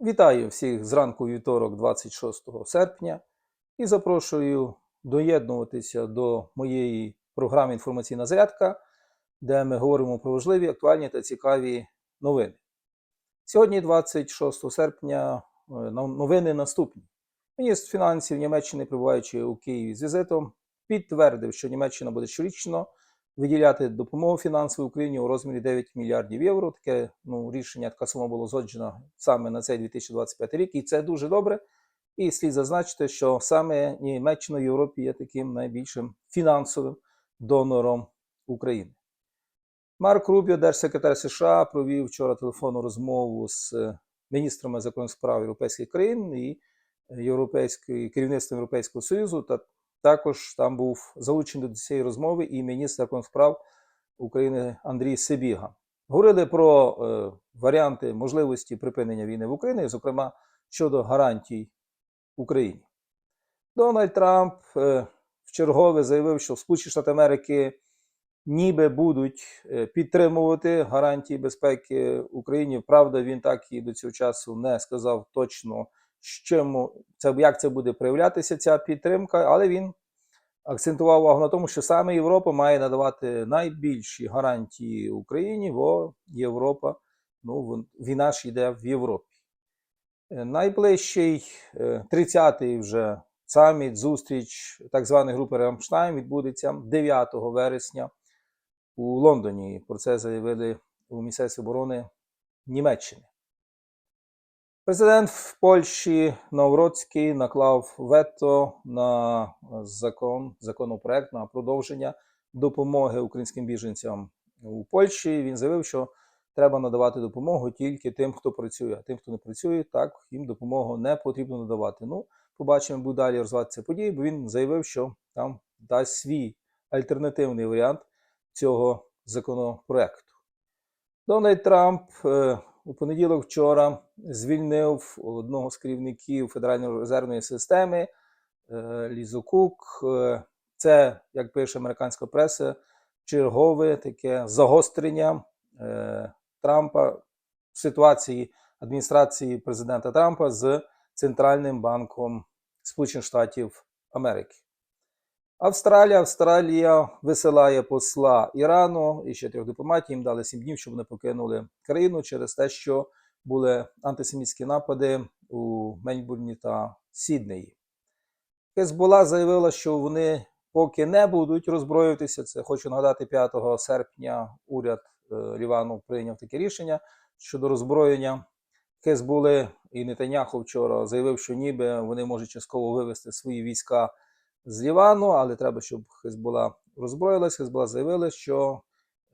Вітаю всіх зранку вівторок, 26 серпня, і запрошую доєднуватися до моєї програми Інформаційна зарядка, де ми говоримо про важливі, актуальні та цікаві новини. Сьогодні, 26 серпня, е, новини наступні. Міністр фінансів Німеччини, перебуваючи у Києві з візитом, підтвердив, що Німеччина буде щорічно виділяти допомогу фінансовій Україні у розмірі 9 мільярдів євро. Таке ну, рішення, така сума було згоджена саме на цей 2025 рік, і це дуже добре. І слід зазначити, що саме Німеччина в Європі є таким найбільшим фінансовим донором України. Марк Рубіо, держсекретар США, провів вчора телефонну розмову з міністрами закордонних справ європейських країн і європейської керівництвом Європейського Союзу. Та також там був залучений до цієї розмови і міністр закордонних справ України Андрій Сибіга. Говорили про е, варіанти можливості припинення війни в Україні, зокрема щодо гарантій Україні. Дональд Трамп е, вчергове заявив, що Сполучені Штати Америки ніби будуть е, підтримувати гарантії безпеки Україні. Правда, він так і до цього часу не сказав точно, чим це як це буде проявлятися, ця підтримка, але він акцентував увагу на тому, що саме Європа має надавати найбільші гарантії Україні, бо Європа, ну війна ж йде в Європі. Е, Найближчий е, 30-й вже саміт, зустріч так званої групи Рамштайн відбудеться 9 вересня у Лондоні. Про це заявили у Міністерстві оборони Німеччини. Президент в Польщі Навроцький наклав вето на закон, законопроект на продовження допомоги українським біженцям у Польщі. Він заявив, що треба надавати допомогу тільки тим, хто працює. А тим, хто не працює, так їм допомогу не потрібно надавати. Ну, побачимо, будуть далі розвиватися події, бо він заявив, що там дасть свій альтернативний варіант цього законопроекту. Дональд Трамп е, у понеділок вчора звільнив одного з керівників Федеральної резервної системи е, Лізу Кук. Е, Це, як пише американська преса, чергове таке загострення е, Трампа в ситуації адміністрації президента Трампа з Центральним банком Сполучених Штатів Америки. Австралія, Австралія висилає посла Ірану і ще трьох дипломатів. Їм дали сім днів, щоб вони покинули країну через те, що були антисемітські напади у Мельбурні та Сіднеї. Хезбола заявила, що вони поки не будуть роззброюватися. Це хочу нагадати, 5 серпня уряд е, Лівану прийняв таке рішення щодо роззброєння. Хезболи і Нетаняху вчора заявив, що ніби вони можуть частково вивести свої війська з Лівану, але треба, щоб Хезбола роззброїлась. Хезбола заявили, що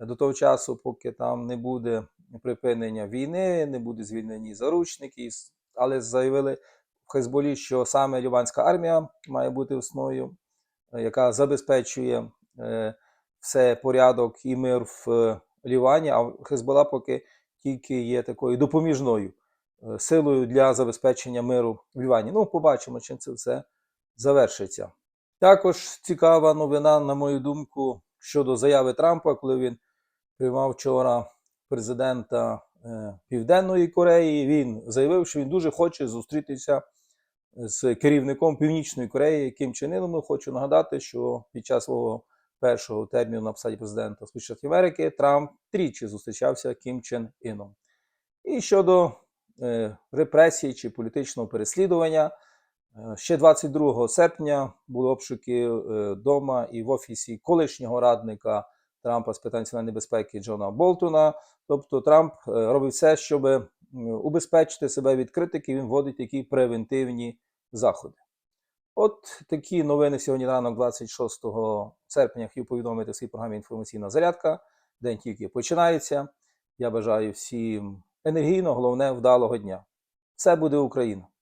до того часу, поки там не буде припинення війни, не буде звільнені заручники, але заявили в Хезболі, що саме Ліванська армія має бути основою, е, яка забезпечує е, все порядок і мир в е, Лівані, а Хезбола поки тільки є такою допоміжною силою для забезпечення миру в Лівані. Ну, побачимо, чим це все завершиться. Також цікава новина, на мою думку, щодо заяви Трампа, коли він приймав вчора президента е, Південної Кореї. Він заявив, що він дуже хоче зустрітися з керівником Північної Кореї Кім Чен Іном. Хочу нагадати, що під час свого першого терміну на посаді президента Сполучених Америки Трамп тричі зустрічався Кім Чен Іном. І щодо е, репресій чи політичного переслідування. Е, Ще 22 серпня були обшуки вдома і в офісі колишнього радника Трампа з питань національної безпеки Джона Болтона. Тобто Трамп е, робить все, щоб убезпечити себе від критики, він вводить такі превентивні заходи. От такі новини сьогодні ранок, 26 серпня, хотів повідомити в своїй програмі інформаційна зарядка. День тільки починається. Я бажаю всім енергійного, головне, вдалого дня. Все буде Україна!